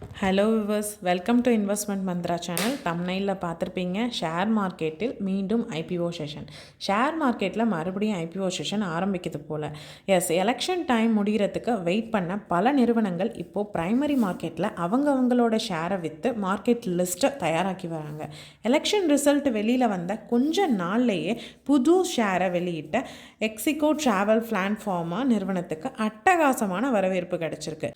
Hello viewers welcome to investment Mantra channel தம்னையில் பார்த்துருப்பீங்க. Share மார்க்கெட்டில் மீண்டும் ஐபிஓ செஷன் ஷேர் மார்க்கெட்டில் மறுபடியும் ஐபிஓ செஷன் ஆரம்பிக்குது போல். எஸ் எலெக்ஷன் டைம் முடிகிறதுக்கு வெயிட் பண்ண பல நிறுவனங்கள் இப்போது ப்ரைமரி மார்க்கெட்டில் அவங்க அவங்களோட ஷேரை விற்று மார்க்கெட் லிஸ்ட்டை தயாராக்கி வராங்க. எலெக்ஷன் ரிசல்ட் வெளியில் வந்த கொஞ்ச நாள்லேயே புது ஷேரை வெளியிட்ட எக்ஸிகோ ட்ராவல் பிளான்ஃபார்மா நிறுவனத்துக்கு அட்டகாசமான வரவேற்பு கிடச்சிருக்கு.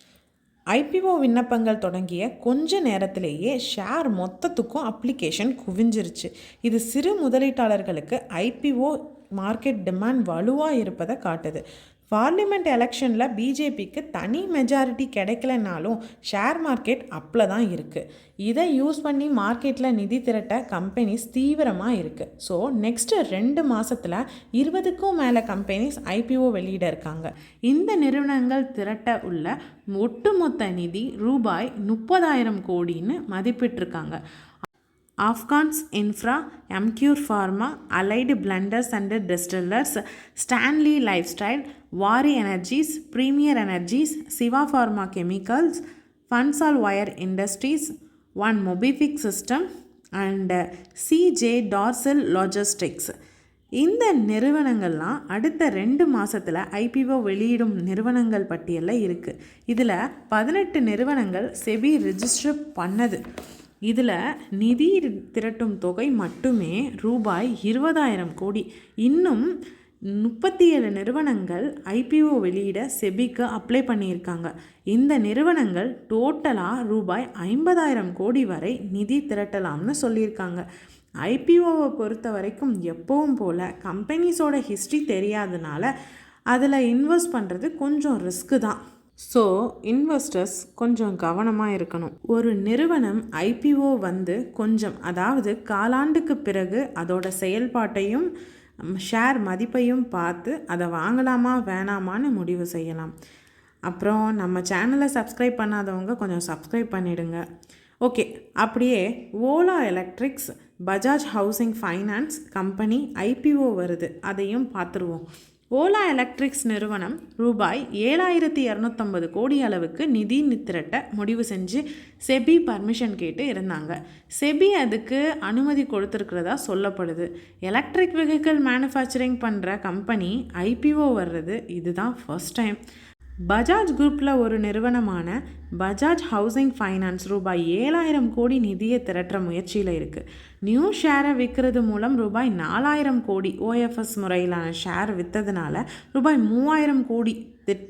ஐபிஓ விண்ணப்பங்கள் தொடங்கிய கொஞ்ச நேரத்திலேயே ஷேர் மொத்தத்துக்கும் அப்ளிகேஷன் குவிஞ்சிருச்சு. இது சிறு முதலீட்டாளர்களுக்கு ஐபிஓ மார்க்கெட் டிமாண்ட் வலுவாக இருப்பதை காட்டுது. பார்லிமெண்ட் எலெக்ஷனில் பிஜேபிக்கு தனி மெஜாரிட்டி கிடைக்கலனாலும் ஷேர் மார்க்கெட் அப்பில் தான் இருக்குது இதை யூஸ் பண்ணி மார்க்கெட்டில் நிதி திரட்ட கம்பெனிஸ் தீவிரமாக இருக்குது ஸோ நெக்ஸ்ட்டு ரெண்டு மாதத்தில் இருபதுக்கும் மேலே கம்பெனிஸ் ஐபிஓ வெளியிட இருக்காங்க. இந்த நிறுவனங்கள் திரட்ட உள்ள ஒட்டுமொத்த நிதி ரூபாய் முப்பதாயிரம் கோடின்னு மதிப்பிட்டிருக்காங்க. Afcons infra Emcure pharma allied blenders and distillers Stanley lifestyle Waaree energies premier energies Shiva pharma chemicals Bansal wire industries one MobiKwik system and C J Darcl logistics. இந்த நிறுவனங்கள்லாம் அடுத்த ரெண்டு மாதத்தில் ஐபிஓ வெளியிடும் நிறுவனங்கள் பட்டியலில் இருக்குது இதில் பதினெட்டு நிறுவனங்கள் செபி ரிஜிஸ்டர் பண்ணது. இதில் நிதி திரட்டும் தொகை மட்டுமே ரூபாய் இருபதாயிரம் கோடி. இன்னும் முப்பத்தி ஏழு நிறுவனங்கள் ஐபிஓ வெளியிட செபிக்கு அப்ளை பண்ணியிருக்காங்க. இந்த நிறுவனங்கள் டோட்டலாக ரூபாய் ஐம்பதாயிரம் கோடி வரை நிதி திரட்டலாம்னு சொல்லியிருக்காங்க. ஐபிஓவை பொறுத்த வரைக்கும் எப்பவும் போல் கம்பெனிஸோட ஹிஸ்ட்ரி தெரியாதனால அதில் இன்வெஸ்ட் பண்ணுறது கொஞ்சம் ரிஸ்க்கு தான். ஸோ இன்வெஸ்டர்ஸ் கொஞ்சம் கவனமாக இருக்கணும். ஒரு நிறுவனம் ஐபிஓ வந்து கொஞ்சம் அதாவது காலாண்டுக்கு பிறகு அதோட செயல்பாட்டையும் ஷேர் மதிப்பையும் பார்த்து அதை வாங்கலாமா வேணாமான்னு முடிவு செய்யலாம். அப்புறம் நம்ம சேனலை சப்ஸ்கிரைப் பண்ணாதவங்க கொஞ்சம் சப்ஸ்கிரைப் பண்ணிடுங்க. ஓகே அப்படியே Ola electrics Bajaj housing finance company IPO வருது. அதையும் பார்த்துருவோம். ஓலா எலக்ட்ரிக்ஸ் நிறுவனம் ரூபாய் ஏழாயிரத்தி இரநூத்தம்பது கோடி அளவுக்கு நிதி திரட்ட முடிவு செஞ்சு செபி பர்மிஷன் கேட்டு இருந்தாங்க. செபி அதுக்கு அனுமதி கொடுத்துருக்கிறதா சொல்லப்படுது. எலக்ட்ரிக் வெஹிக்கிள் மேனுஃபேக்சரிங் பண்ணுற கம்பெனி ஐபிஓ வர்றது இதுதான் ஃபர்ஸ்ட் டைம் பஜாஜ் குரூப்பில் ஒரு நிறுவனமான பஜாஜ் ஹவுசிங் ஃபைனான்ஸ் ரூபாய் ஏழாயிரம் கோடி நிதியை திரட்டுற முயற்சியில் இருக்குது நியூ ஷேரை விற்கிறது மூலம் ரூபாய் நாலாயிரம் கோடி ஓஎஃப்எஸ் முறையிலான ஷேர் விற்றதுனால ரூபாய் மூவாயிரம் கோடி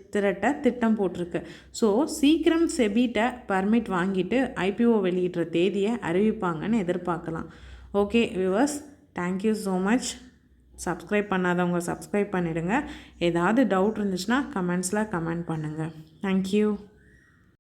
திரட்ட திட்டம் போட்டிருக்கு. ஸோ சீக்கிரம் செபிட்ட பர்மிட் வாங்கிட்டு ஐபிஓ வெளியிடுற தேதியை அறிவிப்பாங்கன்னு எதிர்பார்க்கலாம். Okay viewers thank you so much subscribe பண்ணாதவங்க சப்ஸ்கிரைப் பண்ணிவிடுங்க ஏதாவது டவுட் இருந்துச்சுன்னா கமெண்ட்ஸில் கமெண்ட் பண்ணுங்கள் தேங்க்யூ